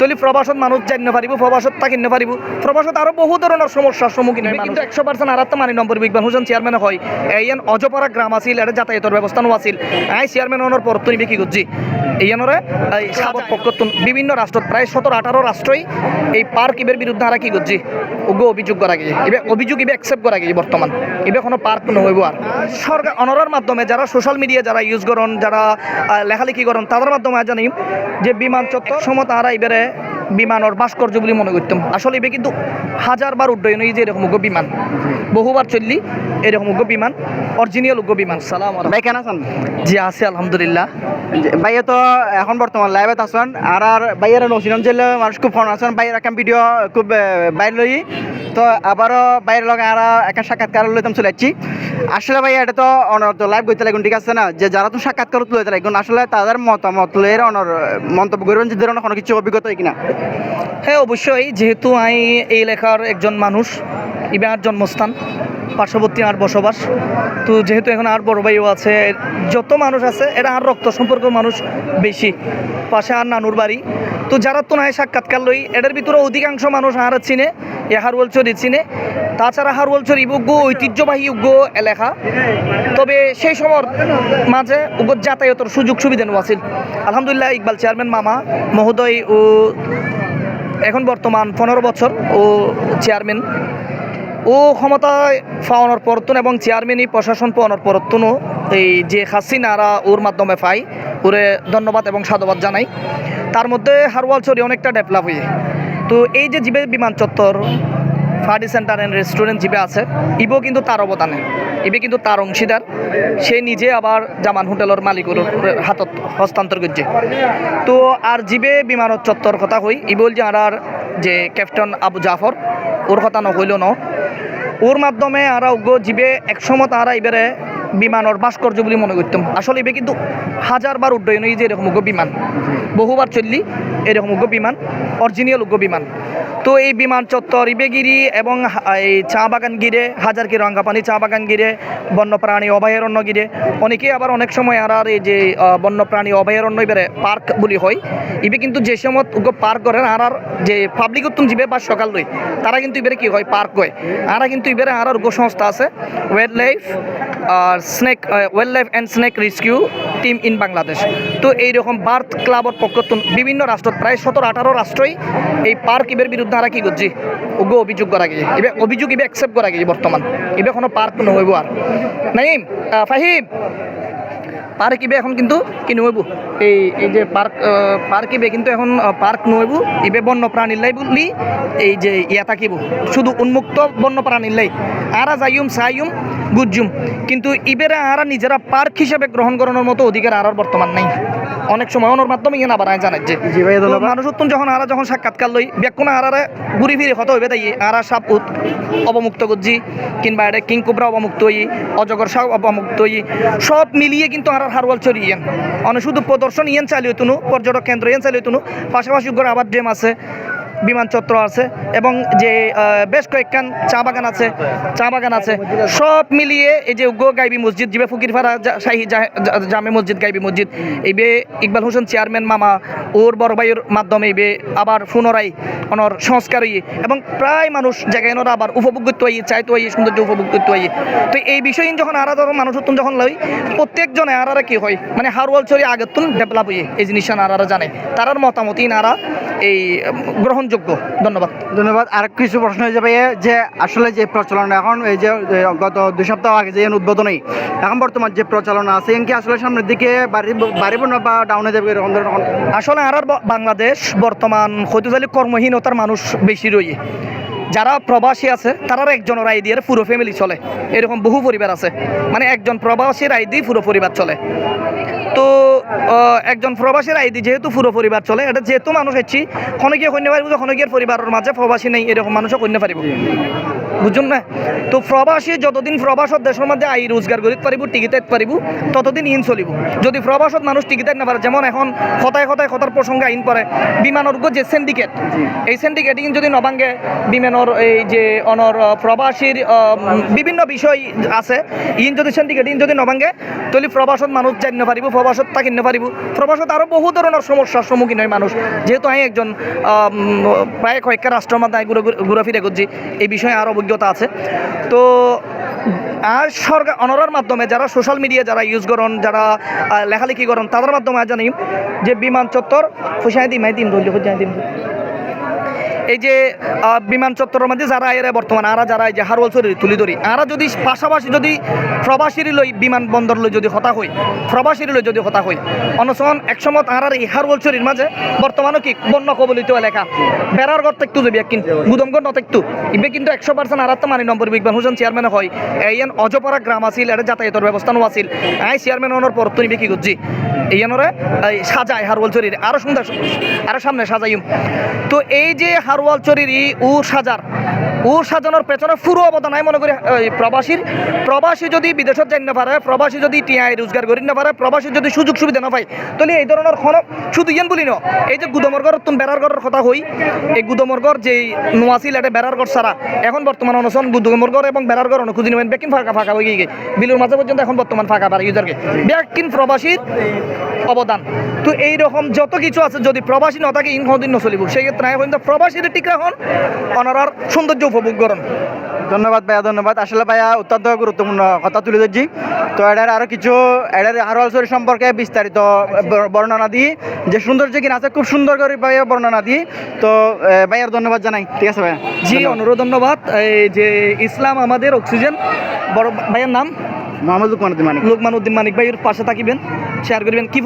তলি প্রবাসত মানুষ জানিব পারিব প্রবাসত থাকিব পারিব প্রবাসত আরও বহু ধরনের সমস্যার সম্মুখীন হয় কিন্তু একশো পার্সেন্ট আর একটা মানি নম্বর বিজ্ঞান হোসেন চেয়ারম্যান হয়। এন অজপাড়া গ্রাম আছিল এটা যাতায়াতের ব্যবস্থাও আছিল। আই চেয়ারম্যান হওয়ার পর তুমি কি করছি। এইয়ানরে এই সাবক পক্ষ বিভিন্ন রাষ্ট্র প্রায় সতেরো, আঠারো রাষ্ট্রই এই পার্ক ইবের বিরুদ্ধে আর কি করছি? উগ্র অভিযোগ করা গিয়ে এবার অভিযোগ ইবে অ্যাকসেপ্ট করা গিয়ে বর্তমান। এবার কোনো পার্ক নহইব আর। সরকার, অনরার মাধ্যমে যারা সোশ্যাল মিডিয়া যারা ইউজ করেন, যারা লেখালেখি করেন, তাদের মাধ্যমে জানি যে বিমান চত্বর সময় তারা এবারে বিমানের ভাস্কর্য বলে মনে করতাম। আসলে এবার কিন্তু হাজারবার উড্ডয়ন এই যে এরকম উগ্র বিমান। বহুবার চললি এরকম উগ্র বিমান অরিজিনাল উগ্র বিমান। সালাম। ভাই কেন আছেন? জি আছে আলহামদুলিল্লাহ। যে ভাইয়া তো এখন বর্তমান লাইভে আছেন আর আর ভাইয়ের নসিনম জেলে মানুষ খুব ফোন আছেন ভাইয়ের একটা ভিডিও খুব বাইরে লই তো আবারও বাইরে লগে আর একটা সাক্ষাৎকার লইতাম চলে যাচ্ছি আসলে ভাইয়া এটা তো অনর তো লাইভ করতে লাগুন ঠিক আছে না? যে যারা তো সাক্ষাৎকার লইতে লাগুন আসলে তাদের মতামত লইয়ের অনর মন্তব্য করবেন যে ধরনের কোনো কিছু অভিজ্ঞতা হয় কিনা। হ্যাঁ অবশ্যই। যেহেতু আমি এই লেখার একজন মানুষ ইবে আর জন্মস্থান, পার্শ্ববর্তী আর বসবাস। তো যেহেতু এখন আর বড় ভাইও আছে, যত মানুষ আছে, এরা আর রক্ত সম্পর্ক মানুষ বেশি। পাশে আর নানুর বাড়ি। তো যারা তো নাই সাক্ষাৎকার লই এটার ভিতরে অধিকাংশ মানুষ আর চিনে, এ হারওয়াল চরি চিনে। তাছাড়া হারওয়াল চরি উগ্র, ঐতিহ্যবাহী উগ্র এলাকা। তবে সেই সময়ের মাঝে যাতায়াতের সুযোগ সুবিধা নেওয়া আছিল আলহামদুলিল্লাহ, ইকবাল চেয়ারম্যান মামা মহোদয় ও এখন বর্তমান পনেরো বছর ও চেয়ারম্যান। ও ক্ষমতায় পাওয়ানোর পরতুন এবং চেয়ারম্যানই প্রশাসন পাওয়ানোর পরতুনও এই যে হাসিনারা ওর মাধ্যমে পাই ওরে ধন্যবাদ এবং সাধুবাদ জানাই। তার মধ্যে হারওয়াল চরি অনেকটা ডেভেলপ হয়ে। তো এই যে জিবে বিমান চত্বর ফার্ডি সেন্টার অ্যান্ড রেস্টুরেন্ট জিবে আছে, ইবো কিন্তু তার অবদানে। ইবে কিন্তু তার অংশীদার। সে নিজে আবার জামান হোটেলের মালিকের হাতত হস্তান্তর করছে। তো আর জিবে বিমান চত্বর কথা হই, ইবল যে আর যে ক্যাপ্টেন আবু জাফর, ওর কথা নকইল ন। ওর মাধ্যমে আরা উগ্র জিবে একসময় তারা এবারে বিমানের ভাস্কর্য বলে মনে করতাম। আসলে এবে কিন্তু হাজারবার উড্ডয়ন এই যে এরকম উগ্র বিমান। বহুবার চললি, এরকম উগ্র বিমান, অরিজিনাল উগ্র বিমান। তো এই বিমান চত্বর ইবেগিরি এবং এই চা বাগান গিরে হাজার কি রঙ্গাপানি চা বাগান গিরে বন্যপ্রাণী অভয়ারণ্য গিরে অনেকেই আবার অনেক সময় আর আর এই যে বন্যপ্রাণী অভয়ারণ্য এবারে পার্ক বলি হয়। ইবে কিন্তু যে সময় পার্ক করেন, আর আর যে পাবলিক উত্তম জিবে বা সকাল লই তারা কিন্তু এবারে কি হয়, পার্ক হয়। আর কিন্তু এবারে আর আর সংস্থা আছে wild life R snake wild life and snake rescue team in Bangladesh তো এইরকম বার্থ ক্লাবর পক্ষ বিভিন্ন রাষ্ট্র, প্রায় সতেরো, আঠারো রাষ্ট্রই এই পার্ক ইবের বিরুদ্ধে আর কি করছি? উগ্র অভিযোগ করা গিয়ে এবার অভিযোগ ইবে অ্যাকসেপ্ট করা গিয়ে বর্তমান। এবার কোনো পার্ক নহইব আর। নাইম ফাহিম পার্ক ইবে এখন কিন্তু কি নহইব? এই এই যে পার্ক পার্ক ইবে কিন্তু এখন পার্ক নহইব। ইবে বন্য প্রাণীর লাই বলি এই যে ইয়া থাকিব। শুধু উন্মুক্ত বন্য প্রাণীর লাই। আরা যাইম সাইম গুজুম কিন্তু ইবেরা আরা নিজেরা পার্ক হিসেবে গ্রহণ করানোর মতো অধিকার আর বর্তমান নাই। অনেক সময় ওনার মাধ্যমে ইয়ে না বানায় জানাচ্ছে জি ভাইয়া ধন্যবাদ। মানুষ উত্তম যখন আরা যখন সাক্ষাৎকার লই বেকুনা আরারে ঘুরি ফিরে হত হইবে তাই আরা সাপ উত অবমুক্ত করছি কিংবা এটা কিং কুবরা অবমুক্ত হই অজগর সাপ অবমুক্ত হই সব মিলিয়ে কিন্তু আর হারওয়াল চরি ইয়েন অনেক শুধু প্রদর্শন ইয়েন চালিয়ে তুনু পর্যটক কেন্দ্র ইয়েন চালিয়ে তুনু পাশাপাশি করে আবার ড্রেম আছে। বিমান চত্র আছে এবং যে বেশ কয়েকখান চা বাগান আছে চা বাগান আছে। সব মিলিয়ে এই যে গো গাইবি মসজিদ জিবে ফকিরপাড়া জা- শাহী জামে মসজিদ গাইবি মসজিদ এইবে ইকবাল হোসেন চেয়ারম্যান মামা ওর বড় ভাইয়ের মাধ্যমে এইবে আবার পুনরায় অনর সংস্কার হইয়ে এবং প্রায় মানুষ জায়গায় এনরা আবার উপভোগ করতে হইয়ে চাইতে হইয়ে সৌন্দর্য উপভোগ করতে হইয়ে। তো এই বিষয়ে যখন আরা ধরো মানুষ যখন লই প্রত্যেকজনে আরারা কি হয়? মানে হারওয়াল চরি আগের তুন ডেভেলপ হইয়ে এই জিনিসটা আরারা জানে। তারার মতামতই নারা এই উম, গ্রহণযোগ্য ধন্যবাদ। ধন্যবাদ। আর কিছু প্রশ্ন হয়ে যাবে যে আসলে যে প্রচলন এখন এই যে গত দুই সপ্তাহ আগে যে উদ্বোধনী এখন বর্তমান যে প্রচলন আছে এন কি আসলে সামনের দিকে বাড়ি বাড়িব না বা ডাউনে যাবে এরকম আসলে আর বাংলাদেশ বর্তমান হইতেজালি কর্মহীনতার মানুষ বেশি রয়ে যারা প্রবাসী আছে তারার একজন রায় দিয়ে পুরো ফ্যামিলি চলে। এরকম বহু পরিবার আছে। মানে একজন প্রবাসী রায় দিয়ে পুরো পরিবার চলে। তো একজন প্রবাসীর আইডি যেহেতু পুরো পরিবার চলে, এটা যেহেতু মানুষ হচ্ছি খনকিয়ে কন্যা পারিব খনকিয়ার পরিবারের মাঝে প্রবাসী নেই, এরকম মানুষও কন্যা পারিব বুঝুন না? তো প্রবাসী যতদিন প্রবাসত দেশের মধ্যে আই রোজগার করিতে পারিব টিকিতে পারিব, ততদিন ইন চলিব। যদি প্রবাসত মানুষ টিকিতে না পারে, যেমন এখন হতায় হতায় হতার প্রসঙ্গে আইন পরে বিমানের যে সিন্ডিকেট এই সিন্ডিকেটিং যদি নবাঙ্গে বিমানের এই যে অনর প্রবাসীর বিভিন্ন বিষয় আছে, ইন যদি সিন্ডিকেট যদি নবাঙ্গে তলি প্রবাসত মানুষ জানিতে পারিব, প্রবাসত তা কিনতে পারিব। প্রবাসত আরও বহু ধরনের সমস্যার সম্মুখীন হয় মানুষ। যেহেতু আমি একজন প্রায় কয়েকটা রাষ্ট্রের মধ্যে আমি ঘুরে ফিরে করছি, এই বিষয়ে আর অভিজ্ঞতা আছে। তো, আর সরকার, অনরার মাধ্যমে যারা সোশ্যাল মিডিয়া যারা ইউজ করেন, যারা লেখালেখি করেন, তাদের মাধ্যমে জানি যে বিমান চত্বর ফুসাই দিম দিম ধরলি ফুসাই এই যে বিমান চত্বরের মধ্যে যারা এরা বর্তমানে, আরা যারা এই যে হারওয়াল চুরি তুলি ধরি, আরা যদি পাশাপাশি যদি প্রবাসীর লই বিমান বন্দর লই যদি হতা হই, প্রবাসীর লই যদি হতা হই অনসন একসময় আরার এই হারওয়াল চুরির মাঝে বর্তমানে কি বন্য কবলিত এলাকা। বেড়ার ঘর একটু যাবি একদিন গুদমগড় নত একটু ইবে কিন্তু একশো পার্সেন্ট আর তো মানি নম্বর বিকবান হোসেন চেয়ারম্যান হয়। এইয়ান অজপরা গ্রাম আছিল এটা যাতায়াতের ব্যবস্থাও আছিল। আই চেয়ারম্যান হওয়ার পর তুমি কি করছি। এই সাজায় হারওয়াল চুরির আরও সুন্দর, আরও সামনে সাজাইম। তো এই যে হারওয়াল চুরির ই উ সাজার উ সাজানোর পেছনে পুরো অবদান আমি মনে করি প্রবাসীর। প্রবাসী যদি বিদেশত যাই না পারে, প্রবাসী যদি টিআই রোজগার করি না পারে, প্রবাসী যদি সুযোগ সুবিধা না পায়, তাহলে এই ধরনের খন শুধু ইয়েন বলি ন এই যে গুদমরগর, তুমি বেড়ার ঘরের কথা হই, এই গুদমরগর যে নোয়াছিল এটা বেড়ার ঘর সারা, এখন বর্তমান অনশন গুদমরগর এবং বেড়ার ঘর অনুখুঁজি নেবেন বেকিন ফাঁকা ফাঁকা হয়ে গিয়ে বিলুর মাঝে পর্যন্ত এখন বর্তমান ফাঁকা পারে ইউজারকে। বেকিন প্রবাসীর অবদান। তো এই রকম যত কিছু আছে যদি প্রবাসী ন থাকে নচলিব সেই ক্ষেত্রে এখন প্রবাসীর টিকা হন অনারার সৌন্দর্য উপভোগ করেন। ধন্যবাদ ভাইয়া ধন্যবাদ। আসলে ভাইয়া অত্যন্ত গুরুত্বপূর্ণ কথা তুলে ধরছি। তো এটার আরও কিছু এটার হারওয়াল চুরি সম্পর্কে বিস্তারিত বর্ণনা দিই। যে সৌন্দর্য কিনা আছে খুব সুন্দর করে ভাইয়া বর্ণনা দিই। তো ভাইয়ার ধন্যবাদ জানাই। ঠিক আছে ভাইয়া? জি অনুরোধ ধন্যবাদ। এই যে ইসলাম আমাদের অক্সিজেন। বড় ভাইয়ের নাম? মোহাম্মদ লুকমান উদ্দিন মানিক। লুকমান উদ্দিন মানিক ভাইয়ের পাশে থাকিবেন। শেয়ার করবেন। কি